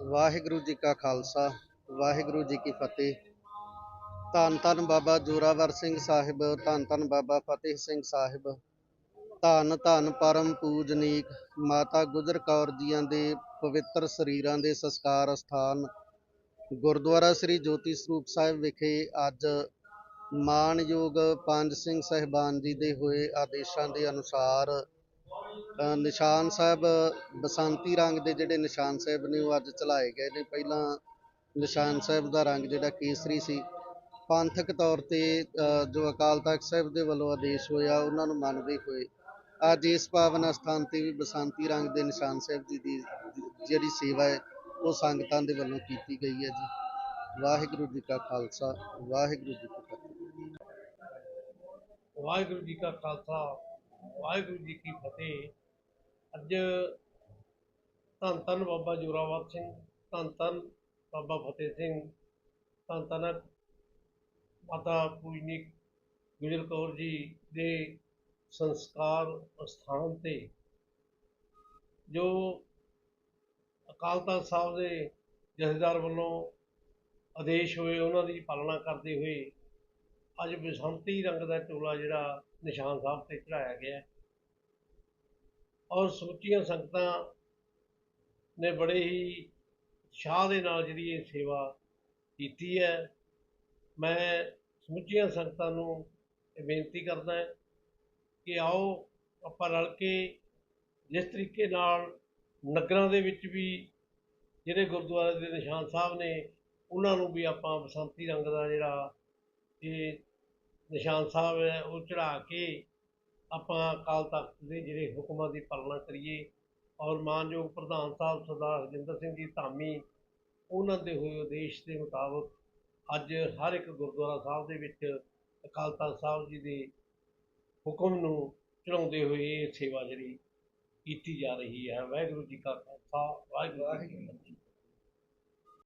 ਵਾਹਿਗੁਰੂ ਜੀ ਕਾ ਖਾਲਸਾ, ਵਾਹਿਗੁਰੂ ਜੀ ਕੀ ਫਤਿਹ। ਧੰਨ ਧੰਨ ਬਾਬਾ ਜੋਰਾਵਰ ਸਿੰਘ ਸਾਹਿਬ, ਧੰਨ ਧੰਨ ਬਾਬਾ ਫਤਿਹ ਸਿੰਘ ਸਾਹਿਬ। ਧੰਨ ਧੰਨ ਪਰਮ ਪੂਜਨੀਕ ਮਾਤਾ ਗੁਜਰ ਕੌਰ ਜੀਆਂ ਦੇ ਪਵਿੱਤਰ ਸਰੀਰਾਂ ਦੇ ਸੰਸਕਾਰ ਅਸਥਾਨ, ਗੁਰਦੁਆਰਾ ਸ੍ਰੀ ਜੋਤੀ ਸਰੂਪ ਸਾਹਿਬ ਵਿਖੇ ਅੱਜ ਮਾਣਯੋਗ ਪੰਜ ਸਿੰਘ ਸਹਿਬਾਨ ਜੀ ਦੇ ਹੋਏ ਆਦੇਸ਼ਾਂ ਦੇ ਅਨੁਸਾਰ ਨਿਸ਼ਾਨ ਸਾਹਿਬ ਬਸੰਤੀ ਰੰਗ ਦੇ ਜਿਹੜੇ ਨਿਸ਼ਾਨ ਸਾਹਿਬ ਨੇ ਉਹ ਅੱਜ ਚਲਾਏ ਗਏ ਨੇ। ਪਹਿਲਾਂ ਨਿਸ਼ਾਨ ਸਾਹਿਬ ਦਾ ਰੰਗ ਜਿਹੜਾ ਕੇਸਰੀ ਸੀ। ਪੰਥਕ ਤੌਰ ਤੇ ਜੋ ਅਕਾਲ ਤਖਤ ਸਾਹਿਬ ਦੇ ਵੱਲੋਂ ਆਦੇਸ਼ ਹੋਇਆ, ਉਹਨਾਂ ਨੂੰ ਮੰਨਦੇ ਹੋਏ ਅੱਜ ਇਸ ਪਾਵਨ ਅਸਥਾਨ ਤੇ ਵੀ ਬਸੰਤੀ ਰੰਗ ਦੇ ਨਿਸ਼ਾਨ ਸਾਹਿਬ ਜੀ ਦੀ ਜਿਹੜੀ ਸੇਵਾ ਹੈ, ਉਹ ਸੰਗਤਾਂ ਦੇ ਵੱਲੋਂ ਕੀਤੀ ਗਈ ਹੈ ਜੀ। ਵਾਹਿਗੁਰੂ ਜੀ ਕਾ ਖਾਲਸਾ, ਵਾਹਿਗੁਰੂ ਜੀ ਕੀ ਫਤਿਹ। ਵਾਹਿਗੁਰੂ ਜੀ ਕਾ ਖਾਲਸਾ ਵਾਹਿਗੁਰੂ ਜੀ ਕੀ ਫਤਿਹ। ਅੱਜ ਧੰਨ ਧੰਨ ਬਾਬਾ ਜੋਰਾਵਰ ਸਿੰਘ, ਧੰਨ ਧੰਨ ਬਾਬਾ ਫਤਿਹ ਸਿੰਘ, ਧੰਨ ਧੰਨ ਮਾਤਾ ਪੂਜਨੀਕ ਗੁਜਰ ਕੌਰ ਜੀ ਦੇ ਸੰਸਕਾਰ ਅਸਥਾਨ ਤੇ, ਜੋ ਅਕਾਲ ਤਖਤ ਸਾਹਿਬ ਦੇ ਜਥੇਦਾਰ ਵੱਲੋਂ ਆਦੇਸ਼ ਹੋਏ, ਉਹਨਾਂ ਦੀ ਪਾਲਣਾ ਕਰਦੇ ਹੋਏ ਅੱਜ ਬਸੰਤੀ ਰੰਗ ਦਾ ਟੋਲਾ ਜਿਹੜਾ ਨਿਸ਼ਾਨ ਸਾਹਿਬ ਤੇ ਚੜਾਇਆ ਗਿਆ ਔਰ ਸਮੁੱਚੀਆਂ ਸੰਗਤਾਂ ਨੇ ਬੜੇ ਹੀ ਸ਼ਾਹ ਦੇ ਨਾਲ ਜਿਹੜੀ ਇਹ ਸੇਵਾ ਕੀਤੀ ਹੈ। ਮੈਂ ਸਮੁੱਚੀਆਂ ਸੰਗਤਾਂ ਨੂੰ ਇਹ ਬੇਨਤੀ ਕਰਦਾ ਹਾਂ ਕਿ ਆਓ ਆਪਾਂ ਰਲ ਕੇ ਜਿਸ ਤਰੀਕੇ ਨਾਲ ਨਗਰਾਂ ਦੇ ਵਿੱਚ ਵੀ ਜਿਹੜੇ ਗੁਰਦੁਆਰੇ ਦੇ ਨਿਸ਼ਾਨ ਸਾਹਿਬ ਨੇ, ਉਹਨਾਂ ਨੂੰ ਵੀ ਆਪਾਂ ਬਸੰਤੀ ਰੰਗ ਦਾ ਜਿਹੜਾ ਇਹ ਨਿਸ਼ਾਨ ਸਾਹਿਬ ਹੈ ਉਹ ਚੜਾ ਕੇ ਆਪਾਂ ਅਕਾਲ ਤਖਤ ਦੇ ਜਿਹੜੇ ਹੁਕਮਾਂ ਦੀ ਪਾਲਣਾ ਕਰੀਏ ਔਰ ਮਾਨਯੋਗ ਪ੍ਰਧਾਨ ਸਾਹਿਬ ਸਰਦਾਰ ਹਰਜਿੰਦਰ ਸਿੰਘ ਜੀ ਧਾਮੀ, ਉਹਨਾਂ ਦੇ ਹੋਏ ਉਦੇਸ਼ ਦੇ ਮੁਤਾਬਕ ਅੱਜ ਹਰ ਇੱਕ ਗੁਰਦੁਆਰਾ ਸਾਹਿਬ ਦੇ ਵਿੱਚ ਅਕਾਲ ਤਖਤ ਸਾਹਿਬ ਜੀ ਦੇ ਹੁਕਮ ਨੂੰ ਚੜਾਉਂਦੇ ਹੋਏ ਇਹ ਸੇਵਾ ਜਿਹੜੀ ਕੀਤੀ ਜਾ ਰਹੀ ਹੈ। ਵਾਹਿਗੁਰੂ ਜੀ ਕਾ ਖਾਲਸਾ, ਵਾਹਿਗੁਰੂ ਜੀ ਕੀ ਫਤਿਹ।